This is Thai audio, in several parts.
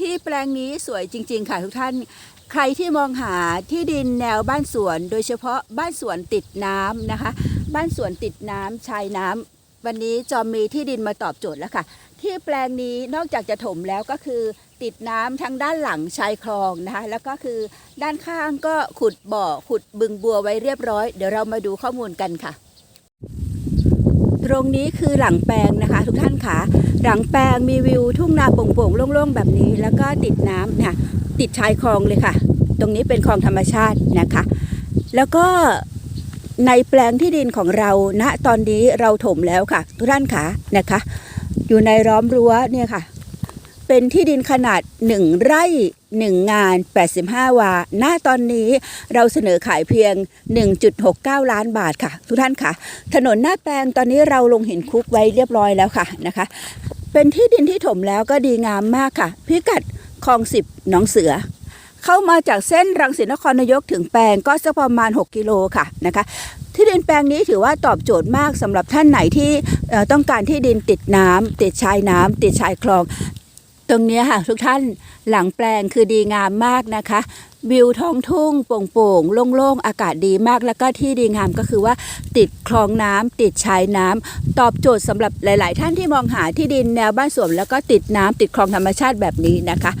ที่แปลงนี้สวยจริง ๆ ค่ะทุกท่าน ใครที่มองหาที่ดินแนวบ้านสวน โดยเฉพาะบ้านสวนติดน้ำนะคะ บ้านสวนติดน้ำชายน้ำวันนี้จอมมีที่ดินมาตอบโจทย์แล้วค่ะ ที่แปลงนี้นอกจากจะถมแล้วก็คือติดน้ำทั้งด้านหลังชายคลองนะคะแล้วก็คือด้านข้างก็ขุดบ่อขุดบึงบัวไว้เรียบร้อย เดี๋ยวเรามาดูข้อมูลกันค่ะ ตรงนี้คือหลังแปลงนะคะ ทุกท่าน ค่ะ หลังแปลงมีวิวทุ่งนาโปร่งๆโล่งๆ แบบนี้ แล้วก็ติดน้ำนะติดชายคลองเลยค่ะ ตรงนี้เป็นคลองธรรมชาตินะคะ แล้วก็ในแปลงที่ดินของเราณตอนนี้เราถมแล้วค่ะ ทุกท่านค่ะนะคะ อยู่ในร้อมรั้วเนี่ยค่ะ เป็นที่ดินขนาด 1 ไร่ 1 งาน 85 วา ณ ตอนนี้เราเสนอขายเพียง 1.69 ล้านบาทค่ะ ทุกท่านค่ะ ถนนหน้าแปลงตอนนี้เราลงเหินคุกไว้เรียบร้อยแล้วค่ะนะคะ เป็นที่ดินที่ถมแล้วก็ดีงามมากค่ะ พิกัดคลองสิบหนองเสือเข้ามาจากเส้นรังสิตนครนายกถึงแปลงก็สักประมาณ 6 กิโลค่ะนะคะที่ดินแปลงนี้ถือว่าตอบโจทย์มากสำหรับท่านไหนที่ต้องการที่ดินติดน้ำติดชายน้ำติดชายคลอง ตรงนี้ค่ะทุกท่านหลังแปลงคือดีงามมากนะคะ วิวท้องทุ่งโป่งๆโล่งๆ อากาศดีมากแล้วก็ที่ดีงามก็คือว่า ติดคลองน้ำติดชายน้ำตอบโจทย์สำหรับหลาย ๆ ท่านที่มองหาที่ดินแนวบ้านสวน แล้วก็ติดน้ำติดคลองธรรมชาติแบบนี้นะคะ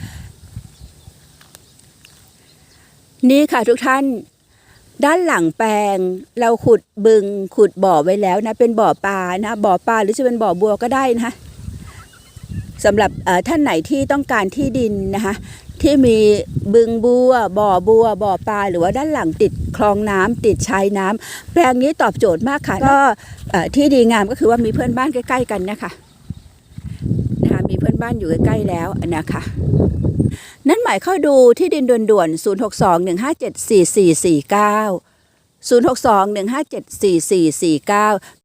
นี่ค่ะทุกท่านด้านหลังแปลงเราขุดบึงขุดบ่อไว้แล้วนะเป็นบ่อปลานะบ่อปลาหรือจะเป็นบ่อบัวก็ได้นะ สำหรับเอ่อท่านไหนที่ต้องการที่ดินนะคะที่มีบึงบัว บ่อบัว บ่อปลา หรือว่าด้านหลังติดคลองน้ำติดชายน้ำแปลงนี้ตอบโจทย์มากค่ะ ก็เอ่อที่ดีงามก็คือว่ามีเพื่อนบ้านใกล้ ๆ กันนะคะนะคะมีเพื่อนบ้านอยู่ใกล้ ๆ แล้วนะคะนั่นหมายเข้าดูที่ดินด่วนๆ 062 157 4449 062 157 4449